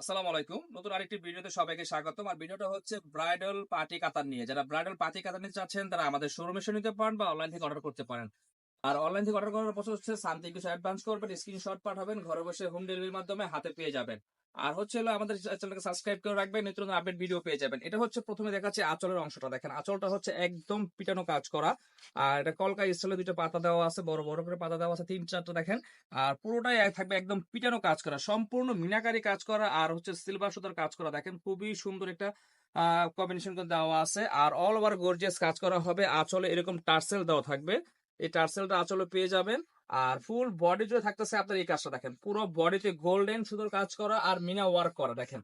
আসসালামু আলাইকুম। নতুন আরেকটি ভিডিওতে সবাইকে স্বাগতম। আর ভিডিওটা হচ্ছে ব্রাইডাল পার্টি কাতার নিয়ে। যারা ব্রাইডাল পার্টি কাতার নিতে চাচ্ছেন, তারা আমাদের শোরুমে এসে নিতে পারেন বা অনলাইন থেকে অর্ডার করতে পারেন। আর অনলাইন থেকে অর্ডার করার প্রসেস হচ্ছে সামথিং কিছু অ্যাডভান্স করবেন স্ক্রিনশট পাঠাবেন, ঘরে বসে হোম ডেলিভারির মাধ্যমে হাতে পেয়ে যাবেন। আর হচ্ছে হলো আমাদের চ্যানেলকে সাবস্ক্রাইব করে রাখবেন, নিত্য নতুন আপডেট ভিডিও পেয়ে যাবেন। এটা হচ্ছে প্রথমে দেখাচ্ছে আঁচলের অংশটা। দেখেন, আঁচলটা হচ্ছে একদম পিটানো কাজ করা। আর এটা কলকা স্টাইলে দুটো পাতা দেওয়া আছে, বড় বড় করে পাতা দেওয়া আছে, তিন চারটা, দেখেন। আর পুরোটাই থাকবে একদম পিটানো কাজ করা, সম্পূর্ণ মিনাকারি কাজ করা আর হচ্ছে সিলভার সুতার কাজ করা। দেখেন, খুবই সুন্দর একটা কম্বিনেশন দেওয়া আছে। আর অল ওভার গর্জিয়াস কাজ করা হবে, আঁচলে এরকম টার্সেল দেওয়া থাকবে। এই টার্সেলটা আচলে পেয়ে যাবেন। আর ফুল বডি জুড়ে থাকতেছে আপনার এই কাজটা দেখেন। পুরো বডিতে গোল্ডেন সুতোর কাজ করা আর মিনা ওয়ার্ক করা, দেখেন।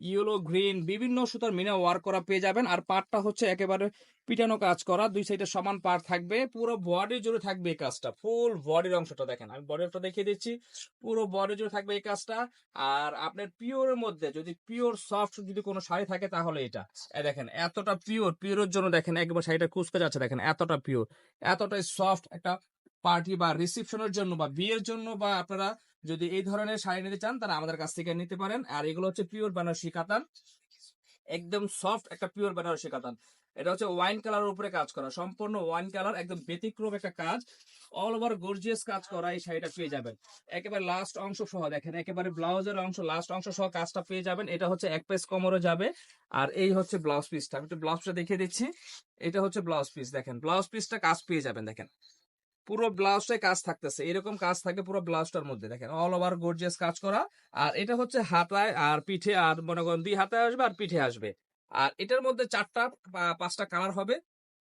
ইয়েলো, গ্রিন বিভিন্ন সুতার মিনা ওয়ার্ক করা পেয়ে যাবেন। আর পার্টটা হচ্ছে একেবারে পিটানো কাজ করা। দুই সাইডে সমান পার্ট থাকবে। পুরো বডি জুড়ে থাকবে এই কাজটা। ফুল বডির অংশটা দেখেন। আমি বডিটা দেখিয়ে দিচ্ছি। পুরো বডি জুড়ে থাকবে এই কাজটা। আর আপনার পিওরের মধ্যে যদি পিওর সফট যদি কোনো শাড়ি থাকে, তাহলে এটা। দেখেন, এতটা পিওর পিওরের জন্য দেখেন, একবার শাড়িটা কুচকে যাচ্ছে। দেখেন, এতটা পিওর এতটাই সফট একটা পার্টি বা রিসেপশনের জন্য বা বিয়ের জন্য বা আপনারা যদি এই ধরনের শাড়ি নিতে চান তারা আমাদের কাছ থেকে নিতে পারেন। আর এগুলো হচ্ছে পিওর বেনারসি কাতান। একদম সফট একটা পিওর বেনারসি কাতান। এটা হচ্ছে ওয়াইন কালারের উপরে কাজ করা। সম্পূর্ণ ওয়াইন কালার একদম ব্যতিক্রম একটা কাজ। অল ওভার গর্জিয়াস কাজ করা এই শাড়িটা পেয়ে যাবেন। একেবারে লাস্ট অংশ সহ, দেখেন, একেবারে ব্লাউজের অংশ লাস্ট অংশ সহ কাজটা পেয়ে যাবেন। এটা হচ্ছে এক পেস কমরে যাবে। আর এই হচ্ছে ব্লাউজ পিসটা আমি একটু ব্লাউজটা দেখিয়ে দিচ্ছি। এটা হচ্ছে ব্লাউজ পিস দেখেন। ব্লাউজ পিসটা কাজ পেয়ে যাবেন, দেখেন। পুরো ব্লাউজটাই কাজ থাকতেছে। এরকম কাজ থাকে পুরো ব্লাউজটার মধ্যে। দেখেন অল ওভার গর্জিয়াস কাজ করা। আর এটা হচ্ছে হাতায় আর পিঠে আর মনে করেন দুই হাতায় আসবে আর পিঠে আসবে। আর এটার মধ্যে চারটা পাঁচটা কালার হবে।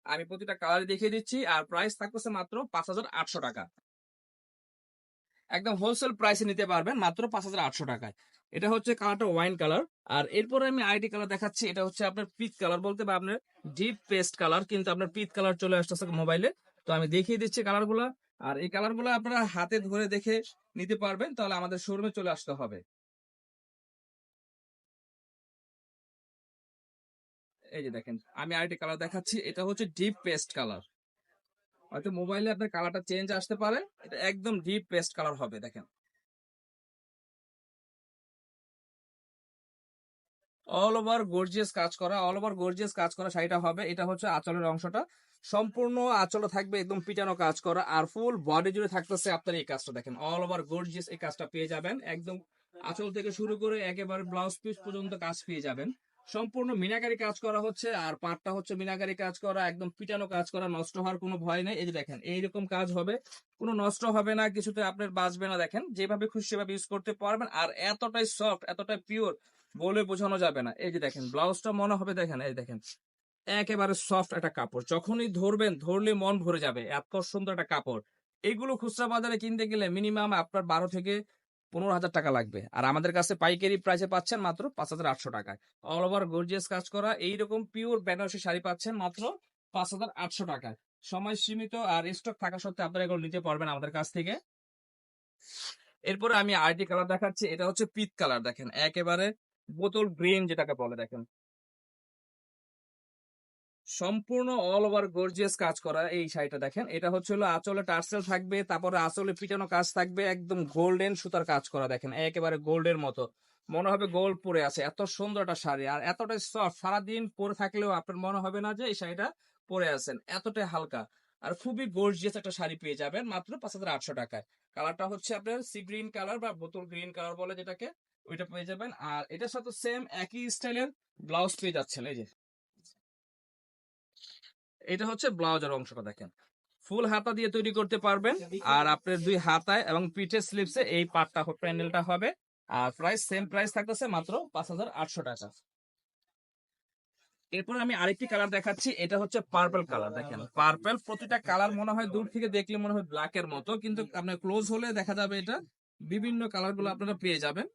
আমি প্রতিটা কালার দেখিয়ে দিচ্ছি। আর প্রাইস থাকতেছে মাত্র পাঁচ হাজার আটশো টাকা। একদম হোলসেল প্রাইসে নিতে পারবেন মাত্র পাঁচ হাজার আটশো টাকায়। এটা হচ্ছে কালারটা ওয়াইন কালার আর এরপরে আমি আইডি কালার দেখাচ্ছি। এটা হচ্ছে আপনার পিচ কালার বলতে বা আপনার ডিপ পেস্ট কালার কিন্তু আপনার পিচ কালার চলে আসতেছে মোবাইলে তো আমি দেখিয়ে দিচ্ছি কালারগুলো আর এই কালারগুলো আপনারা হাতে ধরে দেখে নিতে পারবেন, তাহলে আমাদের শোরুমে চলে আসতে হবে। এই যে দেখেন, আমি আরেকটি কালার দেখাচ্ছি, এটা হচ্ছে ডিপ পেস্ট কালার হয়তো মোবাইলে আপনার কালারটা চেঞ্জ আসতে পারে, এটা একদম ডিপ পেস্ট কালার হবে, দেখেন। অল ওভার গর্জিয়াস কাজ করা অল ওভার গর্জিয়াস কাজ করা শাড়িটা হবে। এটা হচ্ছে আঁচলের অংশটা। সম্পূর্ণ আঁচলে থাকবে, একদম পিটানো কাজ করা, আর ফুল বডি জুড়ে থাকতেছে আপনার এই কাজটা দেখেন। অল ওভার গর্জিয়াস এই কাজটা পেয়ে যাবেন। একদম আঁচল থেকে শুরু করে একেবারে ব্লাউজ পিস পর্যন্ত কাজ পেয়ে যাবেন। সম্পূর্ণ মিনাকারি কাজ করা হচ্ছে, আর পাটটা হচ্ছে মিনাকারি কাজ করা, একদম পিটানো কাজ করা, নষ্ট হওয়ার কোনো ভয় নেই। এই যে দেখেন, এইরকম কাজ হবে। কোনো নষ্ট হবে না, কিছুতে আপনার বাঁচবে না। দেখেন, যেভাবে খুশি সেভাবে ইউজ করতে পারবেন। আর এতটাই সফট এতটাই পিওর বলে বোঝানো যাবে না। এই যে দেখেন, ব্লাউজটা মনে হবে দেখেন, এই দেখেন, একেবারে সফট একটা কাপড়। যখনই ধরবেন ধরলে মন ভরে যাবে, এত সুন্দর একটা কাপড়। এগুলো খুচরা বাজারে কিনতে গেলে মিনিমাম আপনার বারো থেকে পনেরো হাজার টাকা লাগবে। আর আমাদের কাছে পাইকারি প্রাইসে পাচ্ছেন মাত্র পাঁচ হাজার আটশো টাকায় অল ওভার গর্জিয়াস কাজ করা, এইরকম পিওর বেনারসি শাড়ি পাচ্ছেন মাত্র পাঁচ হাজার আটশো টাকায় সময় সীমিত আর স্টক থাকা সত্ত্বে আপনারা এগুলো নিতে পারবেন আমাদের কাছ থেকে। এরপরে আমি আইটি কালার দেখাচ্ছি, এটা হচ্ছে পিত কালার দেখেন, একেবারে বোতল গ্রিন যেটাকে বলে দেখেন। সম্পূর্ণ অল ওভার গর্জিয়াস কাজ করা এই শাড়িটা দেখেন। এটা হচ্ছে হলো আঁচলে টার্সেল থাকবে, তারপরে আঁচলে পিটানো কাজ থাকবে, একদম গোল্ডেন সুতার কাজ করা দেখেন, একেবারে গোল্ডের মতো। মনে হবে গোল্ড পরে আছে, এত সুন্দর একটা শাড়ি। আর এতটাই সফট সারাদিন পরে থাকলেও আপনার মনে হবে না যে এই শাড়িটা পরে আছেন, এতটাই হালকা। আর খুবই গর্জিয়াস একটা শাড়ি পেয়ে যাবেন মাত্র পাঁচ হাজার আটশো টাকায়। কালারটা হচ্ছে আপনার সি গ্রিন কালার বা বোতল গ্রিন কালার বলে যেটাকে। ওইটা পেয়ে যাবেন। আর এটার সাথে সেম একই স্টাইলের ব্লাউজ পেয়ে যাচ্ছেন, এই যে। এটা হচ্ছে ব্লাউজের অংশটা দেখেন। ফুল হাতা দিয়ে তৈরি করতে পারবেন। আর আপনার দুই হাতায় এবং পিঠে স্লিপসে এই পাটটা প্যান্ডেলটা হবে। আর প্রাইস সেম প্রাইস থাকতেছে মাত্র পাঁচ হাজার আটশো টাকা। এরপর আমি আরেকটি কালার দেখাচ্ছি। এটা হচ্ছে পার্পল কালার দেখেন। পার্পল প্রতিটা কালার মনে হয় দূর থেকে দেখলে মনে হয় ব্ল্যাক এর মতো, কিন্তু আপনার ক্লোজ হলে দেখা যাবে এটা বিভিন্ন কালারগুলো আপনারা পেয়ে যাবেন।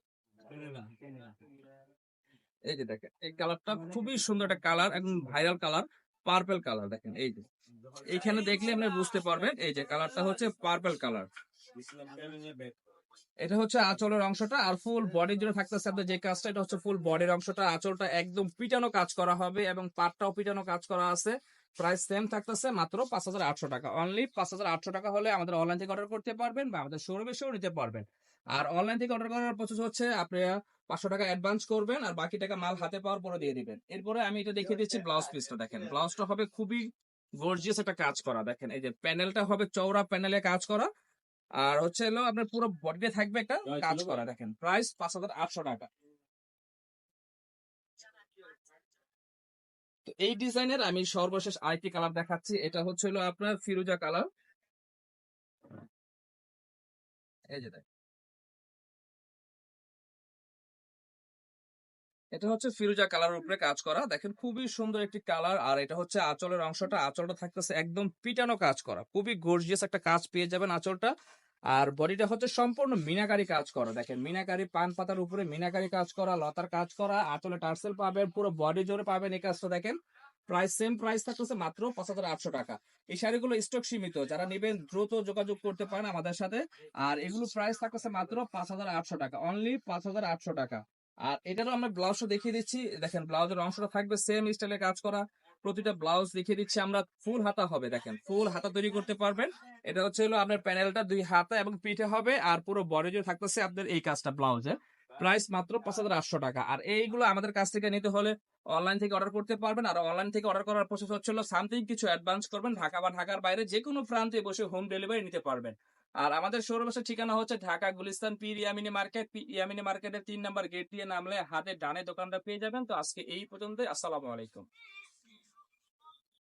এই যে দেখেন এই কালারটা খুবই সুন্দর একটা কালার একদম ভাইরাল কালার পার্পল কালার দেখেন এই যে। এইখানে দেখলে আপনি বুঝতে পারবেন এই যে কালারটা হচ্ছে পার্পল কালার। এটা হচ্ছে আঁচলের অংশটা আর ফুল বডি জুড়ে থাকতেছে আপনার যে কাজটা এটা হচ্ছে ফুল বডির অংশটা আঁচলটা একদম পিটানো কাজ করা হবে এবং পাটটাও পিটানো কাজ করা আছে। প্রাইস সেম থাকতেছে মাত্র পাঁচ হাজার আটশো টাকা অনলি পাঁচ হাজার আটশো টাকা হলে আমাদের অনলাইন থেকে অর্ডার করতে পারবেন বা আমাদের শোরুমে এসেও নিতে পারবেন। আর অনলাইন থেকে অর্ডার করার প্রসেস হচ্ছে আপনি পাঁচশো টাকা অ্যাডভান্স করবেন আর বাকি টাকা মাল হাতে পাওয়ার পরে দিয়ে দিবেন। এরপরে আমি এটা দেখিয়ে দিচ্ছি ব্লাউজ পিসটা দেখেন। ব্লাউজটা হবে খুবই গর্জিয়াস একটা কাজ করা দেখেন। এই যে প্যানেলটা হবে চওড়া প্যানেলে কাজ করা। আর হচ্ছে হলো আপনার পুরো বডিতে থাকবে একটা কাজ করা দেখেন। প্রাইস পাঁচ হাজার আটশো টাকা। তো এই ডিজাইনের আমি সর্বশেষ আরেকটি কালার দেখাচ্ছি। এটা হচ্ছে হলো আপনার ফিরোজা কালার এই যে দেখেন। এটা হচ্ছে ফিরোজা কালার উপরে কাজ করা। দেখেন খুবই সুন্দর একটি কালার। আর এটা হচ্ছে আঁচলের অংশটা। আঁচলটা থাকতেছে একদম পিটানো কাজ করা। খুবই গর্জিয়াস একটা কাজ পেয়ে যাবেন আঁচলটা। আর বডিটা হচ্ছে সম্পূর্ণ মিনাকারি কাজ করা। দেখেন মিনাকারি পান পাতার উপরে মিনাকারি কাজ করা, লতার কাজ করা, আঁচলে টার্সেল পাবেন, পুরো বডি জোরে পাবেন এই কাজটা দেখেন। প্রাইস সেম প্রাইস থাকতেছে মাত্র পাঁচ হাজার আটশো টাকা। এই শাড়িগুলো স্টক সীমিত। যারা নেবেন দ্রুত যোগাযোগ করতে পারেন আমাদের সাথে। আর এগুলো প্রাইস থাকতেছে মাত্র পাঁচ হাজার আটশো টাকা। অনলি পাঁচ হাজার আটশো টাকা। আর এটারও আমরা ব্লাউজটা দেখিয়ে দিচ্ছি। দেখেন ব্লাউজের অংশটা থাকবে সেম স্টাইলে কাজ করা। প্রতিটা ব্লাউজ দেখিয়ে দিচ্ছি আমরা ফুল হাতা হবে, দেখেন ফুল হাতা তৈরি করতে পারবেন। এটা হচ্ছে হলো আপনার প্যানেলটা দুই হাতা এবং পিঠে হবে, আর পুরো বডি জুড়ে থাকতেছে আপনার এই কাজটা ব্লাউজের প্রাইস মাত্র পাঁচ হাজার আটশো টাকা। আর এইগুলো আমাদের কাছ থেকে নিতে হলে অনলাইন থেকে অর্ডার করতে পারবেন। আর অনলাইন থেকে অর্ডার করার প্রসেস হচ্ছে হলো সামথিং কিছু অ্যাডভান্স করবেন, ঢাকা বা ঢাকার বাইরে যে কোনো প্রান্তে বসে হোম ডেলিভারি নিতে পারবেন। আর আমাদের শোরুমের ঠিকানা হচ্ছে Dhaka Gulistan P Yamini market. P- Yamini মার্কেটের তিন নাম্বার গেট দিয়ে নামলে হাতে ডানে দোকানটা পেয়ে যাবেন। তো আজকে এই পর্যন্ত আসসালামু আলাইকুম।